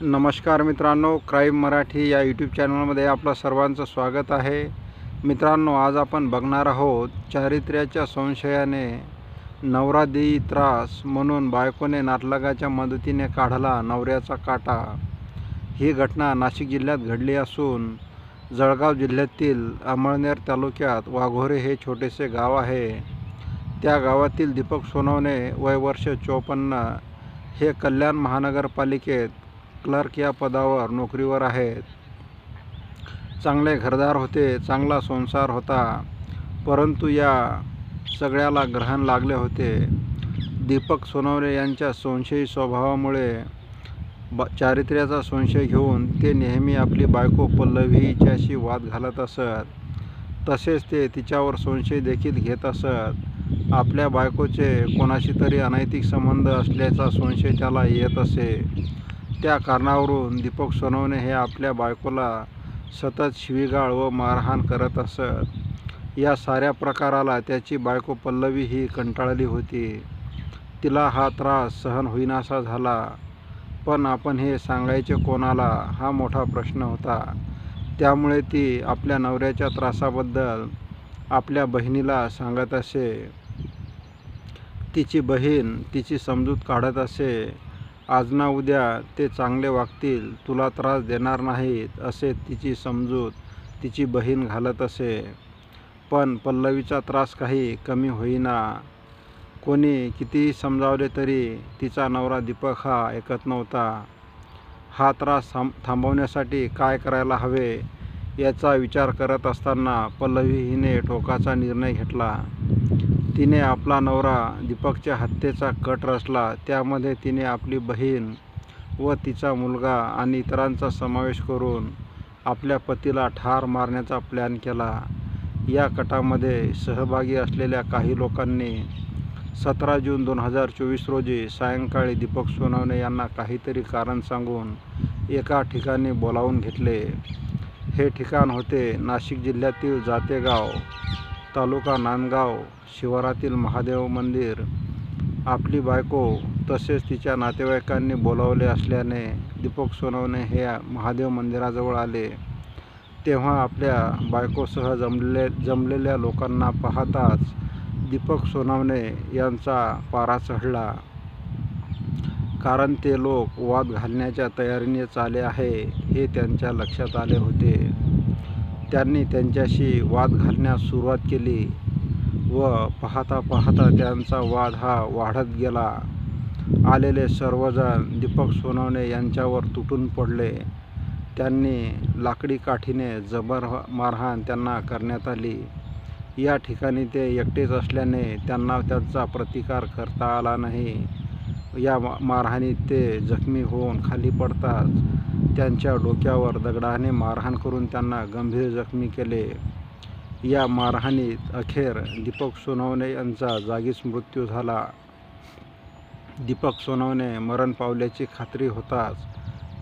नमस्कार मित्रांनो क्राईम मराठी या यूट्यूब चॅनलमध्ये आपलं सर्वांचं स्वागत आहे. मित्रांनो आज आपण बघणार आहोत चारित्र्याच्या संशयाने नवरा देई त्रास म्हणून बायकोने नातलगाच्या मदतीने काढला नवऱ्याचा काटा. ही घटना नाशिक जिल्ह्यात घडली असून जळगाव जिल्ह्यातील अमळनेर तालुक्यात वाघोरे हे छोटेसे गाव आहे. त्या गावातील दीपक सोनवणे वय वर्ष चोपन्न हे कल्याण महानगरपालिकेत क्लर्क या पदावर नोकरीवर आहेत. चांगले घरदार होते चांगला संसार होता परंतु या सगळ्याला ग्रहण लागले होते. दीपक सोनवणे यांच्या संशयी स्वभावामुळे ब चारित्र्याचा संशय घेऊन ते नेहमी आपली बायको पल्लवी हिच्याशी वाद घालत असत. तसेच ते तिच्यावर संशय देखील घेत असत. आपल्या बायकोचे कोणाशी तरी अनैतिक संबंध असल्याचा संशय त्याला येत असे. त्या कारणावरून दीपक सोनवणे हे आपल्या बायकोला सतत शिवीगाळ व मारहाण करत असत. या साऱ्या प्रकाराला त्याची बायको पल्लवी ही कंटाळली होती. तिला हा त्रास सहन होईनासा झाला. पण आपण हे सांगायचे कोणाला हा मोठा प्रश्न होता. त्यामुळे ती आपल्या नवऱ्याच्या त्रासाबद्दल आपल्या बहिणीला सांगत असे. तिची बहीण तिची समजूत काढत असे. आज ना उद्या ते चांगले वागतील तुला त्रास देणार नाहीत असे तिची समजूत तिची बहीण घालत असे. पण पल्लवीचा त्रास काही कमी होईना. कोणी कितीही समजावले तरी तिचा नवरा दीपक हा ऐकत नव्हता. हा त्रास थांब थांबवण्यासाठी काय करायला हवे याचा विचार करत असताना पल्लवी हिने टोकाचा निर्णय घेतला. तिने आपला नवरा दीपकच्या हत्येचा कट रचला. त्यामध्ये तिने आपली बहीण व तिचा मुलगा आणि इतरांचा समावेश करून आपल्या पतीला ठार मारण्याचा प्लॅन केला. या कटामध्ये सहभागी असलेल्या काही लोकांनी सतरा जून दोन हजार चोवीस रोजी सायंकाळी दीपक सोनवणे यांना काहीतरी कारण सांगून एका ठिकाणी बोलावून घेतले. हे ठिकाण होते नाशिक जिल्ह्यातील जातेगाव. तालुका नांदगाव शिवारातील महादेव मंदिर आपली बायको तसेच तिच्या नातेवाईकांनी बोलावले असल्याने दीपक सोनवणे हे महादेव मंदिराजवळ आले. तेव्हा आपल्या बायकोसह जमले जमलेल्या लोकांना पाहताच दीपक सोनवणे यांचा पारा चढला. कारण ते लोक वाद घालण्याच्या तयारीने चाले आहे हे त्यांच्या लक्षात आले होते. त्यांनी त्यांच्याशी वाद घालण्यास सुरुवात केली व पाहता पाहता त्यांचा वाद हा वाढत गेला. आलेले सर्वजण दीपक सोनवणे यांच्यावर तुटून पडले. त्यांनी लाकडी काठीने जबर मारहाण त्यांना करण्यात आली. या ठिकाणी ते एकटेच असल्याने त्यांना त्यांचा प्रतिकार करता आला नाही. या मारहाणीत ते जखमी होऊन खाली पडताच त्यांच्या डोक्यावर दगडाने मारहाण करून त्यांना गंभीर जखमी केले. या मारहाणीत अखेर दीपक सोनवणे यांचा जागीच मृत्यू झाला. दीपक सोनवणे मरण पावल्याची खात्री होताच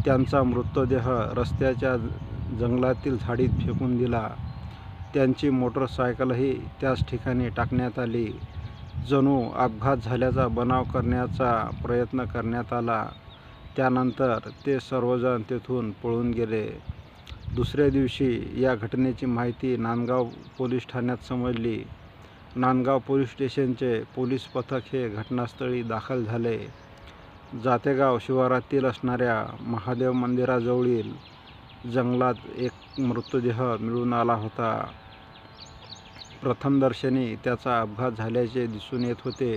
त्यांचा मृतदेह रस्त्याच्या जंगलातील झाडीत फेकून दिला. त्यांची मोटरसायकलही त्याच ठिकाणी टाकण्यात आली. जणू अपघात झाल्याचा बनाव करण्याचा प्रयत्न करण्यात आला. त्यानंतर ते सर्वजण तेथून पळून गेले. दुसऱ्या दिवशी या घटनेची माहिती नांदगाव पोलीस ठाण्यात समजली. नांदगाव पोलीस स्टेशनचे पोलीस पथक हे घटनास्थळी दाखल झाले. जातेगाव शिवारातील असणाऱ्या महादेव मंदिराजवळील जंगलात एक मृतदेह मिळून आला होता. प्रथमदर्शनी त्याचा अपघात झाल्याचे दिसून येत होते.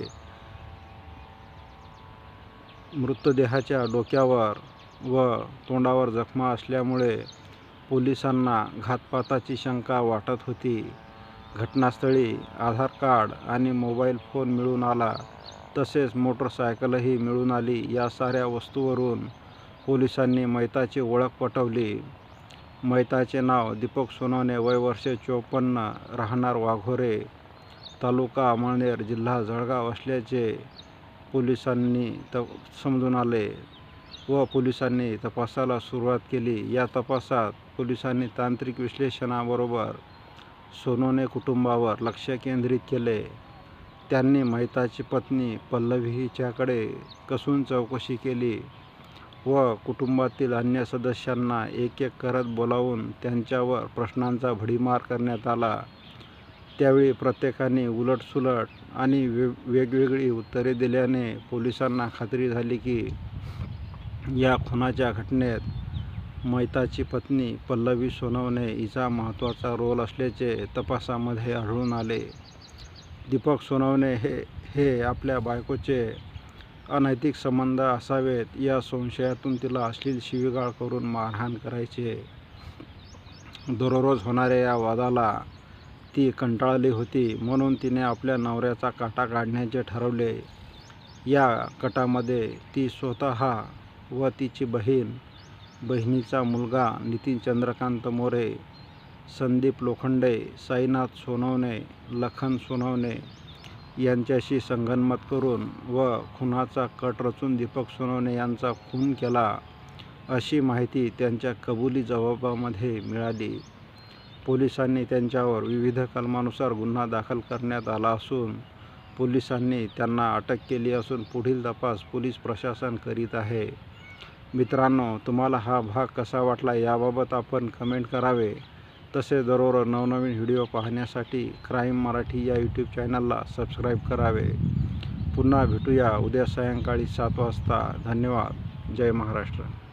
मृतदेहाच्या डोक्यावर व तोंडावर जखमा असल्यामुळे पोलिसांना घातपाताची शंका वाटत होती. घटनास्थळी आधार कार्ड आणि मोबाईल फोन मिळून आला. तसेच मोटरसायकलही मिळून आली. या साऱ्या वस्तूवरून पोलिसांनी मैताची ओळख पटवली. मैताचे नाव दीपक सोनवणे वय वर्षे चोपन्न राहणार वाघोरे तालुका अमळनेर जिल्हा जळगाव असल्याचे पोलिसांनी त समजून आले व पोलिसांनी तपासाला सुरुवात केली. या तपासात पोलिसांनी तांत्रिक विश्लेषणाबरोबर सोनोने कुटुंबावर लक्ष केंद्रित केले. त्यांनी महिताची पत्नी पल्लवी हिच्याकडे कसून चौकशी केली व कुटुंबातील अन्य सदस्यांना एक एक करत बोलावून त्यांच्यावर प्रश्नांचा भडीमार करण्यात आला. त्यावेळी प्रत्येकाने उलटसुलट आणि वे वेगवेगळी उत्तरे दिल्याने पोलिसांना खात्री झाली की या खुनाच्या घटनेत मैताची पत्नी पल्लवी सोनवणे हिचा महत्त्वाचा रोल असल्याचे तपासामध्ये आढळून आले. दीपक सोनवणे हे हे आपल्या बायकोचे अनैतिक संबंध असावेत या संशयातून तिला अश्लील शिवीगाळ करून मारहाण करायचे. दररोज होणाऱ्या या वादाला ती कंटाळली होती म्हणून तिने आपल्या नवऱ्याचा काटा काढण्याचे ठरवले. या कटामध्ये ती स्वतः व तिची बहीण बहिणीचा मुलगा नितीन चंद्रकांत मोरे संदीप लोखंडे साईनाथ सोनवणे लखन सोनवणे यांच्याशी संगनमत करून व खुनाचा कट रचून दीपक सोनवणे यांचा खून केला अशी माहिती त्यांच्या कबुली जबाबामध्ये मिळाली. पोलिसांनी त्यांच्यावर विविध कलमानुसार गुन्हा दाखल करण्यात आला असून पोलिसांनी त्यांना अटक केली असून पुढील तपास पोलीस प्रशासन करीत आहे. मित्रांनो तुम्हाला हा भाग कसा वाटला याबाबत आपण कमेंट करावे. तसे दररोज नवनवीन व्हिडिओ पाहण्यासाठी क्राईम मराठी या यूट्यूब चॅनलला सबस्क्राईब करावे. पुन्हा भेटूया उद्या सायंकाळी सात वाजता. धन्यवाद. जय महाराष्ट्र.